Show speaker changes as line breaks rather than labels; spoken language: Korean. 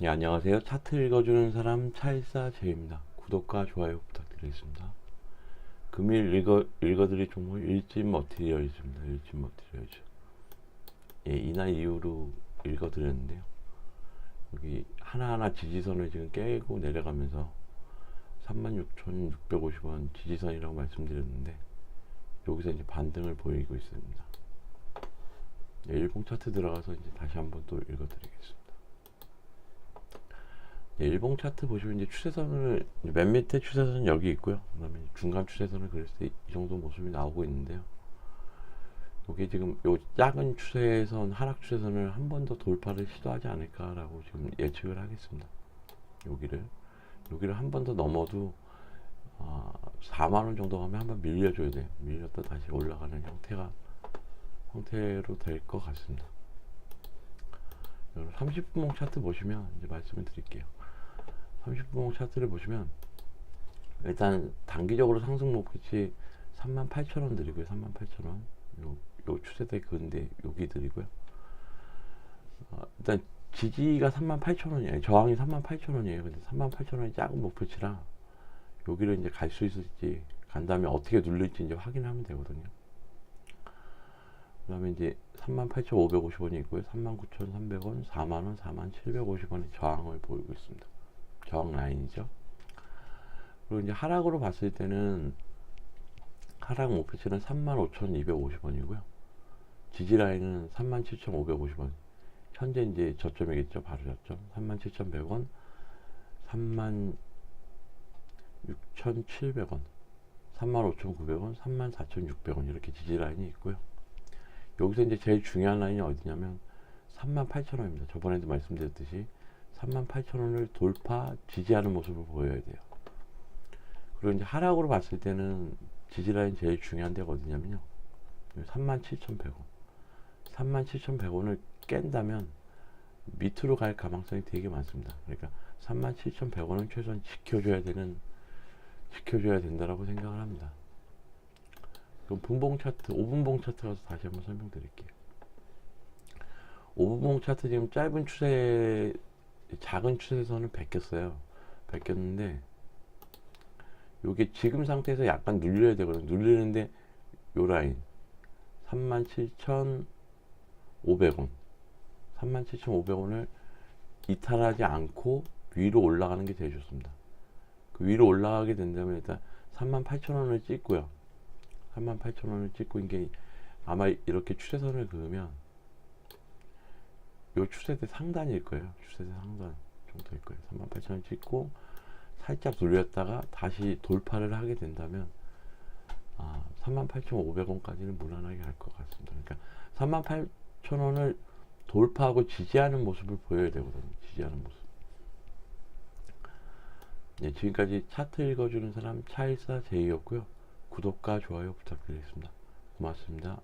네, 안녕하세요. 차트 읽어주는 사람 차일사 제입니다. 구독과 좋아요 부탁드리겠습니다. 금일 읽어, 읽어드릴 종목 일진 머티리얼즈입니다. 일진 머티리얼즈. 예, 이날 이후로 읽어드렸는데요. 여기 하나하나 지지선을 지금 깨고 내려가면서 36,650원 지지선이라고 말씀드렸는데 여기서 이제 반등을 보이고 있습니다. 네, 일봉 차트 들어가서 이제 다시 한번 또 읽어드리겠습니다. 네, 일봉 차트 보시면 이제 추세선을 맨 밑에 추세선은 여기 있고요. 그다음에 중간 추세선을 그렸을 때이 정도 모습이 나오고 있는데요. 여기 지금 요 작은 추세선 하락 추세선을 한 번 더 돌파를 시도하지 않을까라고 지금 예측을 하겠습니다. 여기를 여기를 한 번 더 넘어도 아, 4만 원 정도 가면 한 번 밀려줘야 돼요. 밀렸다 다시 올라가는 형태가 형태로 될 것 같습니다. 30분봉 차트 보시면 이제 말씀을 드릴게요. 30분봉 차트를 보시면 일단 단기적으로 상승 목표치 38,000원 드리고요. 38,000원. 요, 요 추세대 근데 여기 드리고요. 어, 일단 지지가 38,000원이에요. 저항이 38,000원이에요. 근데 38,000원이 작은 목표치라 여기를 이제 갈 수 있을지 간 다음에 어떻게 눌릴지 이제 확인하면 되거든요. 그 다음에 이제 38,550원이 있고요. 39,300원, 4만원, 4만750원의 저항을 보이고 있습니다. 저항 라인이죠. 그리고 이제 하락으로 봤을 때는 하락 목표치는 35,250원이고요. 지지 라인은 37,550원. 현재 이제 저점이겠죠. 바로 저점. 37,100원, 36,700원, 35,900원, 34,600원 이렇게 지지 라인이 있고요. 여기서 이제 제일 중요한 라인이 어디냐면 38,000원입니다. 저번에도 말씀드렸듯이 38,000원을 돌파 지지하는 모습을 보여야 돼요. 그리고 이제 하락으로 봤을 때는 지지 라인 제일 중요한 데가 어디냐면요. 37,100원. 37,100원을 깬다면 밑으로 갈 가망성이 되게 많습니다. 그러니까 37,100원은 최소한 지켜줘야 되는 지켜줘야 된다라고 생각을 합니다. 그럼 분봉 차트, 5분봉 차트 가서 다시 한번 설명드릴게요. 5분봉 차트 지금 짧은 추세, 작은 추세선을 베꼈어요. 베꼈는데, 요게 지금 상태에서 약간 눌려야 되거든요. 눌리는데, 요 라인. 37,500원. 37,500원을 이탈하지 않고 위로 올라가는 게 제일 좋습니다. 그 위로 올라가게 된다면 일단 38,000원을 찍고요. 38,000원을 찍고 이게 아마 이렇게 추세선을 그으면 요 추세대 상단일 거예요. 추세대 상단 정도일 거예요. 38,000원 찍고 살짝 돌렸다가 다시 돌파를 하게 된다면 아, 38,500원까지는 무난하게 갈 것 같습니다. 그러니까 38,000원을 돌파하고 지지하는 모습을 보여야 되거든요. 지지하는 모습. 네, 지금까지 차트 읽어주는 사람 차일사 제이였고요. 구독과 좋아요 부탁드리겠습니다. 고맙습니다.